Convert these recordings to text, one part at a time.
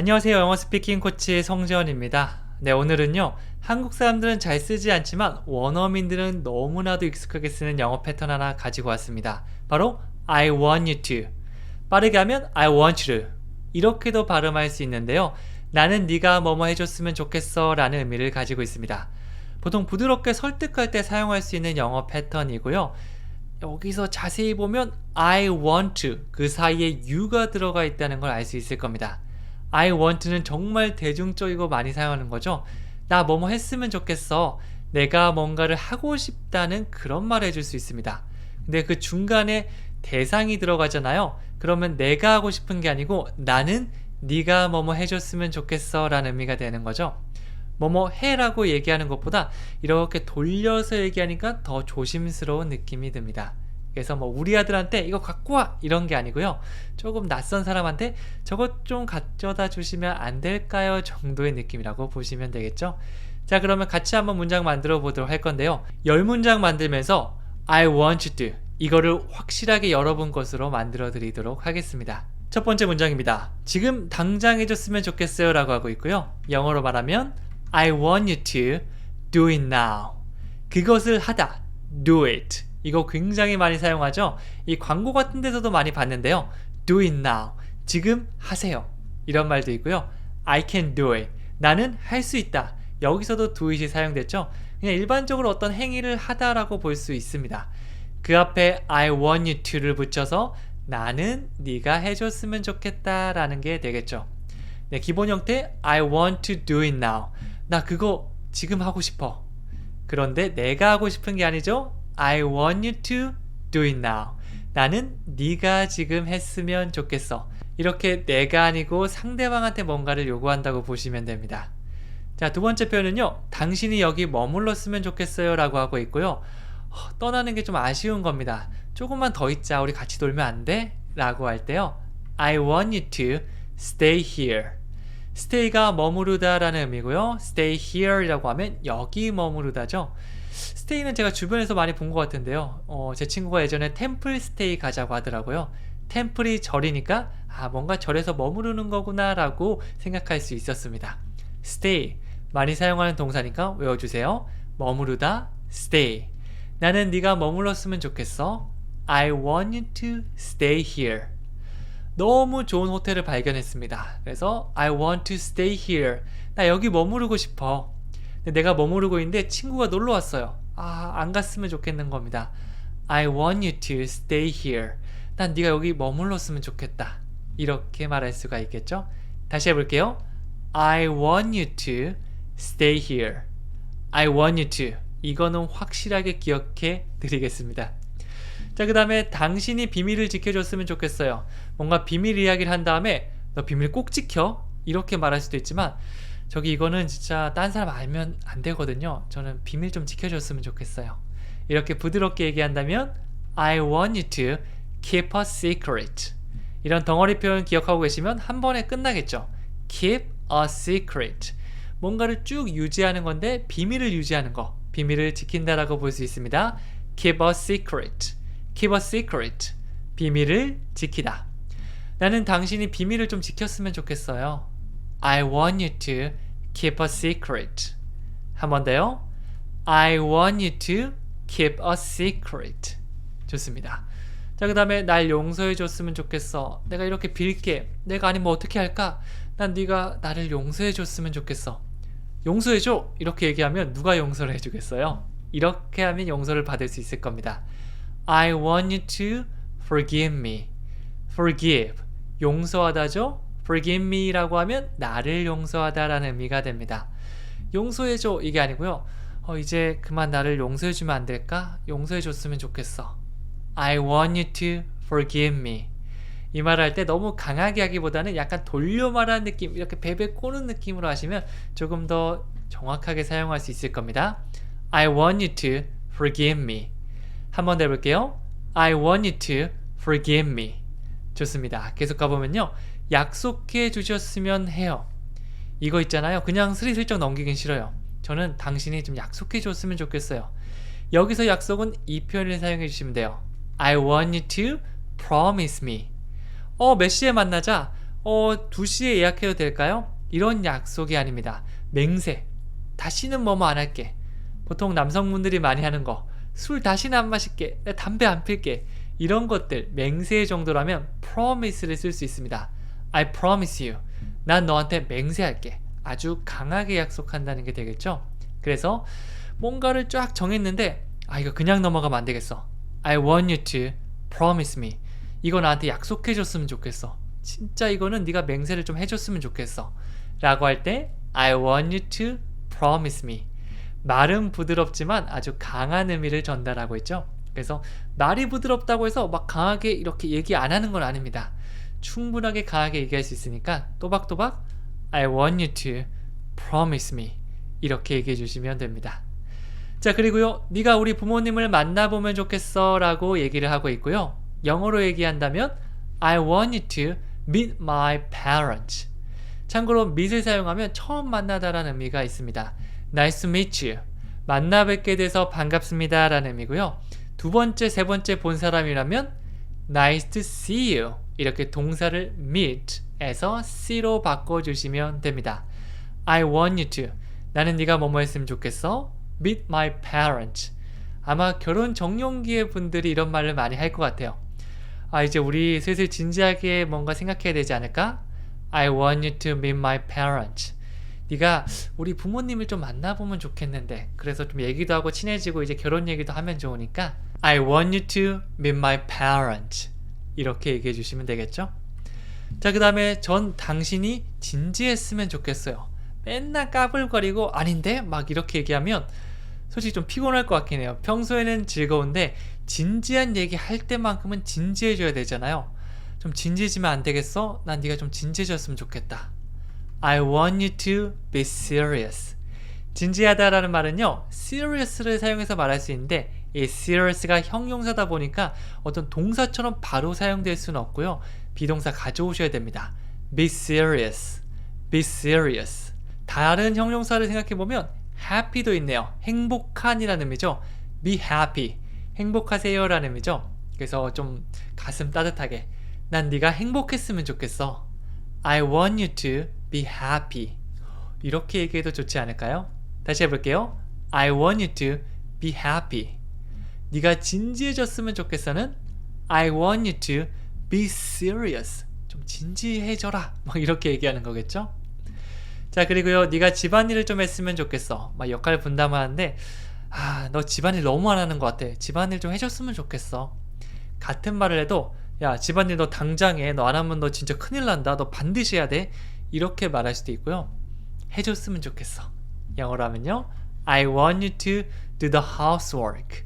안녕하세요. 영어 스피킹 코치 성재원입니다. 네, 오늘은요. 한국 사람들은 잘 쓰지 않지만 원어민들은 너무나도 익숙하게 쓰는 영어 패턴 하나 가지고 왔습니다. 바로 I want you to. 빠르게 하면 I want you to. 이렇게도 발음할 수 있는데요. 나는 네가 뭐뭐 해줬으면 좋겠어 라는 의미를 가지고 있습니다. 보통 부드럽게 설득할 때 사용할 수 있는 영어 패턴이고요. 여기서 자세히 보면 I want to 그 사이에 you가 들어가 있다는 걸 알 수 있을 겁니다. I want는 정말 대중적이고 많이 사용하는 거죠. 나 뭐뭐 했으면 좋겠어. 내가 뭔가를 하고 싶다는 그런 말을 해줄 수 있습니다. 근데 그 중간에 대상이 들어가잖아요. 그러면 내가 하고 싶은 게 아니고 나는 네가 뭐뭐 해줬으면 좋겠어 라는 의미가 되는 거죠. 뭐뭐 해라고 얘기하는 것보다 이렇게 돌려서 얘기하니까 더 조심스러운 느낌이 듭니다. 그래서 뭐 우리 아들한테 이거 갖고 와 이런 게 아니고요. 조금 낯선 사람한테 저것 좀 가져다 주시면 안 될까요? 정도의 느낌이라고 보시면 되겠죠. 자 그러면 같이 한번 문장 만들어 보도록 할 건데요. 열 문장 만들면서 I want you to 이거를 확실하게 여러분 것으로 만들어 드리도록 하겠습니다. 첫 번째 문장입니다. 지금 당장 해줬으면 좋겠어요 라고 하고 있고요. 영어로 말하면 I want you to do it now. 그것을 하다. do it. 이거 굉장히 많이 사용하죠? 이 광고 같은 데서도 많이 봤는데요. do it now. 지금 하세요. 이런 말도 있고요. I can do it. 나는 할 수 있다. 여기서도 do it이 사용됐죠? 그냥 일반적으로 어떤 행위를 하다라고 볼 수 있습니다. 그 앞에 I want you to를 붙여서 나는 네가 해줬으면 좋겠다라는 게 되겠죠. 네, 기본 형태 I want to do it now. 나 그거 지금 하고 싶어. 그런데 내가 하고 싶은 게 아니죠. I want you to do it now. 나는 네가 지금 했으면 좋겠어. 이렇게 내가 아니고 상대방한테 뭔가를 요구한다고 보시면 됩니다. 자, 두 번째 표현은요. 당신이 여기 머물렀으면 좋겠어요 라고 하고 있고요. 어, 떠나는 게 좀 아쉬운 겁니다. 조금만 더 있자. 우리 같이 놀면 안 돼? 라고 할 때요. I want you to stay here. stay가 머무르다 라는 의미고요. stay here 이라고 하면 여기 머무르다죠. Stay는 제가 주변에서 많이 본 것 같은데요. 어, 제 친구가 예전에 템플 스테이 가자고 하더라고요. 템플이 절이니까 아 뭔가 절에서 머무르는 거구나 라고 생각할 수 있었습니다. stay 많이 사용하는 동사니까 외워주세요. 머무르다 stay 나는 네가 머물렀으면 좋겠어. I want you to stay here. 너무 좋은 호텔을 발견했습니다. 그래서 I want to stay here. 나 여기 머무르고 싶어. 내가 머무르고 있는데 친구가 놀러 왔어요. 아, 안 갔으면 좋겠는 겁니다. I want you to stay here. 난 네가 여기 머물렀으면 좋겠다. 이렇게 말할 수가 있겠죠? 다시 해볼게요. I want you to stay here. I want you to. 이거는 확실하게 기억해 드리겠습니다. 자, 그 다음에 당신이 비밀을 지켜줬으면 좋겠어요. 뭔가 비밀 이야기를 한 다음에 너 비밀 꼭 지켜? 이렇게 말할 수도 있지만 저기 이거는 진짜 딴 사람 알면 안 되거든요. 저는 비밀 좀 지켜줬으면 좋겠어요. 이렇게 부드럽게 얘기한다면 I want you to keep a secret. 이런 덩어리 표현 기억하고 계시면 한 번에 끝나겠죠. Keep a secret. 뭔가를 쭉 유지하는 건데 비밀을 유지하는 거. 비밀을 지킨다라고 볼 수 있습니다. Keep a secret. Keep a secret. 비밀을 지키다. 나는 당신이 비밀을 좀 지켰으면 좋겠어요. I want you to keep a secret. 한 번 더요. I want you to keep a secret. 좋습니다. 자, 그 다음에 날 용서해 줬으면 좋겠어. 내가 이렇게 빌게. 내가 아니면 어떻게 할까? 난 네가 나를 용서해 줬으면 좋겠어. 용서해 줘. 이렇게 얘기하면 누가 용서를 해 주겠어요? 이렇게 하면 용서를 받을 수 있을 겁니다. I want you to forgive me. forgive. 용서하다죠? Forgive me라고 하면 나를 용서하다라는 의미가 됩니다. 용서해줘 이게 아니고요. 어, 이제 그만 나를 용서해주면 안 될까? 용서해줬으면 좋겠어. I want you to forgive me. 이 말을 할 때 너무 강하게 하기보다는 약간 돌려 말하는 느낌, 이렇게 베베 꼬는 느낌으로 하시면 조금 더 정확하게 사용할 수 있을 겁니다. I want you to forgive me. 한번더 해볼게요. I want you to forgive me. 좋습니다. 계속 가보면요. 약속해 주셨으면 해요. 이거 있잖아요. 그냥 스리슬쩍 넘기긴 싫어요. 저는 당신이 좀 약속해 줬으면 좋겠어요. 여기서 약속은 이 표현을 사용해 주시면 돼요. I want you to promise me. 어, 몇 시에 만나자? 어, 2시에 예약해도 될까요? 이런 약속이 아닙니다. 맹세. 다시는 뭐뭐 안 할게. 보통 남성분들이 많이 하는 거. 술 다시는 안 마실게. 나 담배 안 필게. 이런 것들 맹세 정도라면 promise를 쓸 수 있습니다. I promise you. 난 너한테 맹세할게. 아주 강하게 약속한다는 게 되겠죠? 그래서 뭔가를 쫙 정했는데 아 이거 그냥 넘어가면 안 되겠어. I want you to promise me. 이거 나한테 약속해 줬으면 좋겠어. 진짜 이거는 네가 맹세를 좀 해줬으면 좋겠어. 라고 할 때 I want you to promise me. 말은 부드럽지만 아주 강한 의미를 전달하고 있죠. 그래서 말이 부드럽다고 해서 막 강하게 이렇게 얘기 안 하는 건 아닙니다. 충분하게 강하게 얘기할 수 있으니까 또박또박 I want you to promise me 이렇게 얘기해 주시면 됩니다. 자 그리고요 네가 우리 부모님을 만나보면 좋겠어 라고 얘기를 하고 있고요. 영어로 얘기한다면 I want you to meet my parents. 참고로 meet을 사용하면 처음 만나다라는 의미가 있습니다. Nice to meet you. 만나 뵙게 돼서 반갑습니다 라는 의미고요. 두 번째 세 번째 본 사람이라면 Nice to see you 이렇게 동사를 meet에서 see로 바꿔주시면 됩니다 I want you to 나는 네가 뭐뭐 했으면 좋겠어 meet my parents. 아마 결혼 정년기의 분들이 이런 말을 많이 할 것 같아요. 아, 이제 우리 슬슬 진지하게 뭔가 생각해야 되지 않을까? I want you to meet my parents. 네가 우리 부모님을 좀 만나보면 좋겠는데 그래서 좀 얘기도 하고 친해지고 이제 결혼 얘기도 하면 좋으니까 I want you to meet my parents 이렇게 얘기해 주시면 되겠죠? 자, 그 다음에 전 당신이 진지했으면 좋겠어요. 맨날 까불거리고 아닌데 막 이렇게 얘기하면 솔직히 좀 피곤할 것 같긴 해요. 평소에는 즐거운데 진지한 얘기 할 때만큼은 진지해져야 되잖아요. 좀 진지해지면 안 되겠어? 난 네가 좀 진지해졌으면 좋겠다. I want you to be serious. 진지하다라는 말은요, serious를 사용해서 말할 수 있는데 이 serious가 형용사다 보니까 어떤 동사처럼 바로 사용될 수는 없고요. 비동사 가져오셔야 됩니다. be serious. be serious. 다른 형용사를 생각해 보면 happy도 있네요. 행복한이라는 의미죠. be happy. 행복하세요라는 의미죠. 그래서 좀 가슴 따뜻하게 난 네가 행복했으면 좋겠어. I want you to be happy. 이렇게 얘기해도 좋지 않을까요? 다시 해볼게요. I want you to be happy. 네가 진지해졌으면 좋겠어는 I want you to be serious. 좀 진지해져라. 뭐 이렇게 얘기하는 거겠죠? 자 그리고요 네가 집안일을 좀 했으면 좋겠어. 막 역할 분담하는데 아 너 집안일 너무 안 하는 것 같아. 집안일 좀 해줬으면 좋겠어. 같은 말을 해도 야 집안일 너 당장 해 너 안 하면 너 진짜 큰일 난다. 너 반드시 해야 돼. 이렇게 말할 수도 있고요. 해줬으면 좋겠어. 영어로 하면요. I want you to do the housework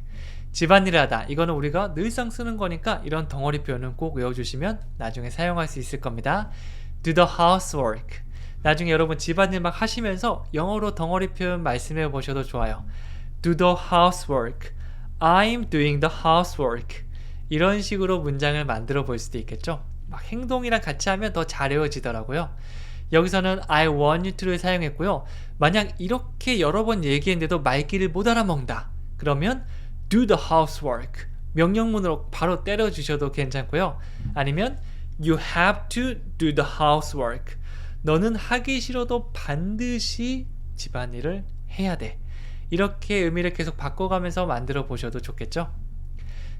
집안일을 하다 이거는 우리가 늘상 쓰는 거니까 이런 덩어리 표현은 꼭 외워주시면 나중에 사용할 수 있을 겁니다 do the housework 나중에 여러분 집안일 막 하시면서 영어로 덩어리 표현 말씀해 보셔도 좋아요. Do the housework. I'm doing the housework. 이런 식으로 문장을 만들어 볼 수도 있겠죠. 막 행동이랑 같이 하면 더 잘 외워지더라고요. 여기서는 I want you to를 사용했고요. 만약 이렇게 여러 번 얘기했는데도 말귀를 못 알아먹는다. 그러면 do the housework. 명령문으로 바로 때려 주셔도 괜찮고요. 아니면 you have to do the housework. 너는 하기 싫어도 반드시 집안일을 해야 돼. 이렇게 의미를 계속 바꿔가면서 만들어 보셔도 좋겠죠?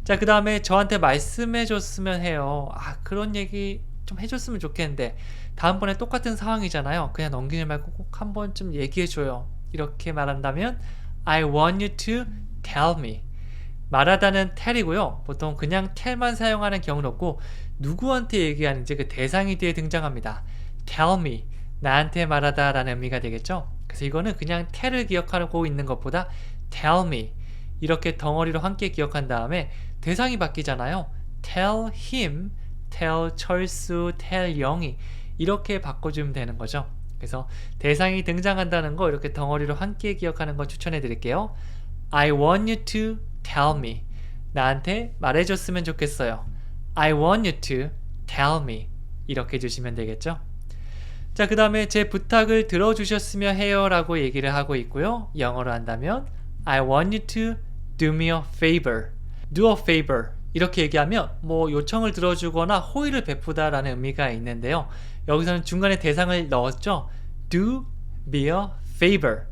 자, 그 다음에 저한테 말씀해 줬으면 해요. 아, 그런 얘기 좀 해줬으면 좋겠는데, 다음번에 똑같은 상황이잖아요. 그냥 넘기지 말고 꼭 한 번쯤 얘기해 줘요. 이렇게 말한다면, I want you to tell me. 말하다는 tell이고요. 보통 그냥 tell만 사용하는 경우는 없고, 누구한테 얘기하는지 그 대상이 뒤에 등장합니다. tell me. 나한테 말하다 라는 의미가 되겠죠? 그래서 이거는 그냥 tell을 기억하고 있는 것보다 tell me. 이렇게 덩어리로 함께 기억한 다음에 대상이 바뀌잖아요. Tell him tell 철수 tell 영이 이렇게 바꿔주면 되는 거죠. 그래서 대상이 등장한다는 거 이렇게 덩어리로 함께 기억하는 거 추천해 드릴게요. I want you to tell me 나한테 말해줬으면 좋겠어요 I want you to tell me 이렇게 해주시면 되겠죠 자, 그 다음에 제 부탁을 들어주셨으면 해요 라고 얘기를 하고 있고요. 영어로 한다면 I want you to do me a favor. do a favor. 이렇게 얘기하면 뭐 요청을 들어주거나 호의를 베푸다 라는 의미가 있는데요. 여기서는 중간에 대상을 넣었죠. Do me a favor.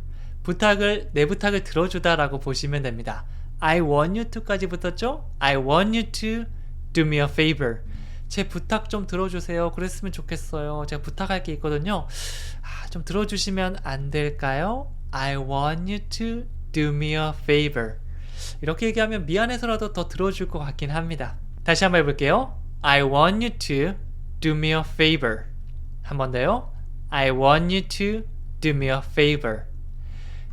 부탁을 내 부탁을 들어주다 라고 보시면 됩니다. I want you to까지 붙었죠? I want you to do me a favor. 제 부탁 좀 들어주세요. 그랬으면 좋겠어요. 제가 부탁할 게 있거든요. 아, 좀 들어주시면 안 될까요? I want you to do me a favor. 이렇게 얘기하면 미안해서라도 더 들어줄 것 같긴 합니다. 다시 한번 해볼게요. I want you to do me a favor. 한 번 더요. I want you to do me a favor.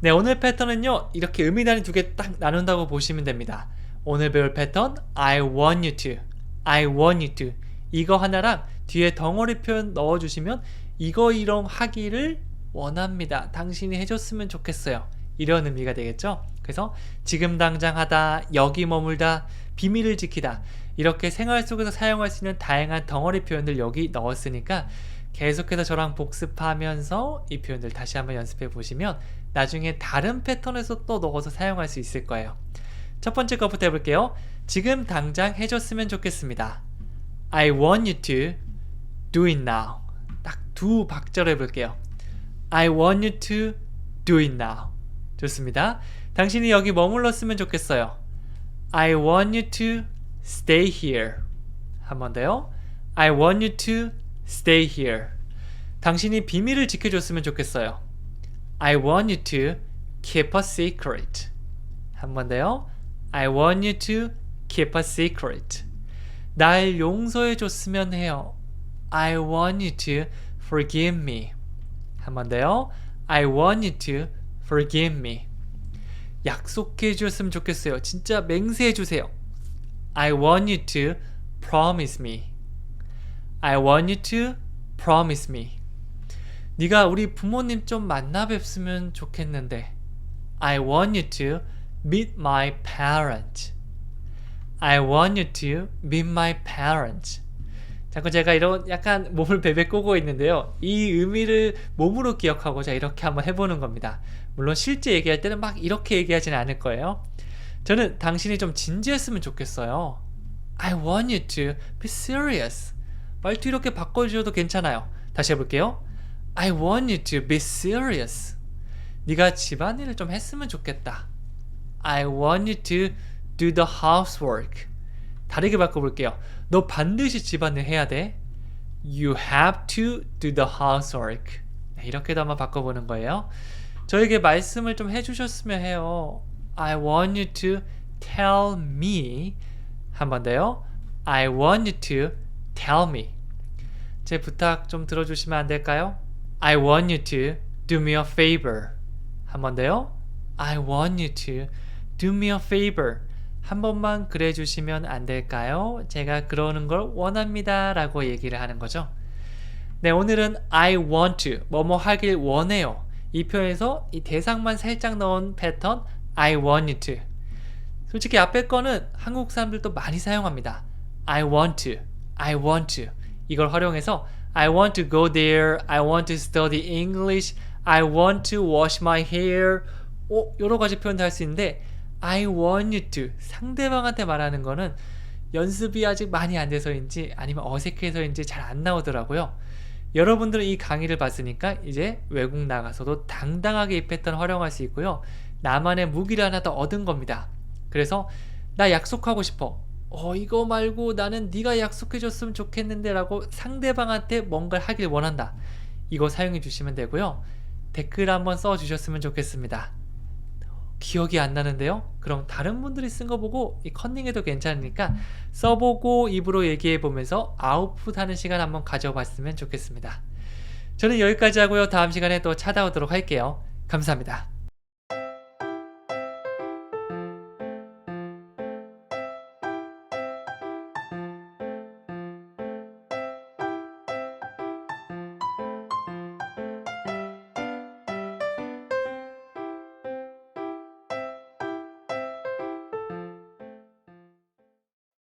네, 오늘 패턴은요. 이렇게 의미 단위 두 개 딱 나눈다고 보시면 됩니다. 오늘 배울 패턴 I want you to, I want you to 이거 하나랑 뒤에 덩어리 표현 넣어주시면 이거 이런 하기를 원합니다. 당신이 해줬으면 좋겠어요. 이런 의미가 되겠죠. 그래서 지금 당장 하다, 여기 머물다, 비밀을 지키다 이렇게 생활 속에서 사용할 수 있는 다양한 덩어리 표현들 여기 넣었으니까 계속해서 저랑 복습하면서 이 표현들 다시 한번 연습해 보시면 나중에 다른 패턴에서 또 넣어서 사용할 수 있을 거예요. 첫 번째 것부터 해볼게요. 지금 당장 해줬으면 좋겠습니다. I want you to do it now. 딱 두 박자로 해볼게요. I want you to do it now. 좋습니다. 당신이 여기 머물렀으면 좋겠어요. I want you to stay here. 한 번 더요. I want you to stay here. 당신이 비밀을 지켜줬으면 좋겠어요. I want you to keep a secret. 한 번 더요. I want you to keep a secret. 날 용서해 줬으면 해요. I want you to forgive me. 한 번 더요. I want you to forgive me. 약속해 주셨으면 좋겠어요. 진짜 맹세해 주세요. I want you to promise me. I want you to promise me. 네가 우리 부모님 좀 만나 뵙으면 좋겠는데. I want you to meet my parents. I want you to meet my parents. 자꾸 제가 이런 약간 몸을 베베 꼬고 있는데요. 이 의미를 몸으로 기억하고자 이렇게 한번 해보는 겁니다. 물론 실제 얘기할 때는 막 이렇게 얘기하지는 않을 거예요. 저는 당신이 좀 진지했으면 좋겠어요. I want you to be serious. 말투 이렇게 바꿔주셔도 괜찮아요. 다시 해볼게요. I want you to be serious. 네가 집안일을 좀 했으면 좋겠다. I want you to do the housework. 다르게 바꿔볼게요. 너 반드시 집안일 해야 돼. You have to do the housework. 네, 이렇게도 한번 바꿔보는 거예요. 저에게 말씀을 좀 해주셨으면 해요. I want you to tell me. 한 번 더요. I want you to tell me. 제 부탁 좀 들어주시면 안 될까요? I want you to do me a favor. 한 번 더요. I want you to do me a favor. 한 번만 그래 주시면 안 될까요? 제가 그러는 걸 원합니다. 라고 얘기를 하는 거죠. 네, 오늘은 I want to, 뭐뭐 하길 원해요. 이 표현에서 이 대상만 살짝 넣은 패턴 I want you to. 솔직히 앞에 거는 한국 사람들도 많이 사용합니다. I want to, I want to. 이걸 활용해서 I want to go there, I want to study English, I want to wash my hair. 오, 여러 가지 표현도 할 수 있는데 I want you to 상대방한테 말하는 거는 연습이 아직 많이 안 돼서인지 아니면 어색해서인지 잘 안 나오더라고요. 여러분들은 이 강의를 봤으니까 이제 외국 나가서도 당당하게 이 패턴 활용할 수 있고요. 나만의 무기를 하나 더 얻은 겁니다. 그래서 나 약속하고 싶어. 어 이거 말고 나는 네가 약속해 줬으면 좋겠는데 라고 상대방한테 뭔가를 하길 원한다. 이거 사용해 주시면 되고요. 댓글 한번 써 주셨으면 좋겠습니다. 기억이 안 나는데요? 그럼 다른 분들이 쓴 거 보고 이 컨닝해도 괜찮으니까 써보고 입으로 얘기해 보면서 아웃풋 하는 시간 한번 가져봤으면 좋겠습니다. 저는 여기까지 하고요. 다음 시간에 또 찾아오도록 할게요. 감사합니다.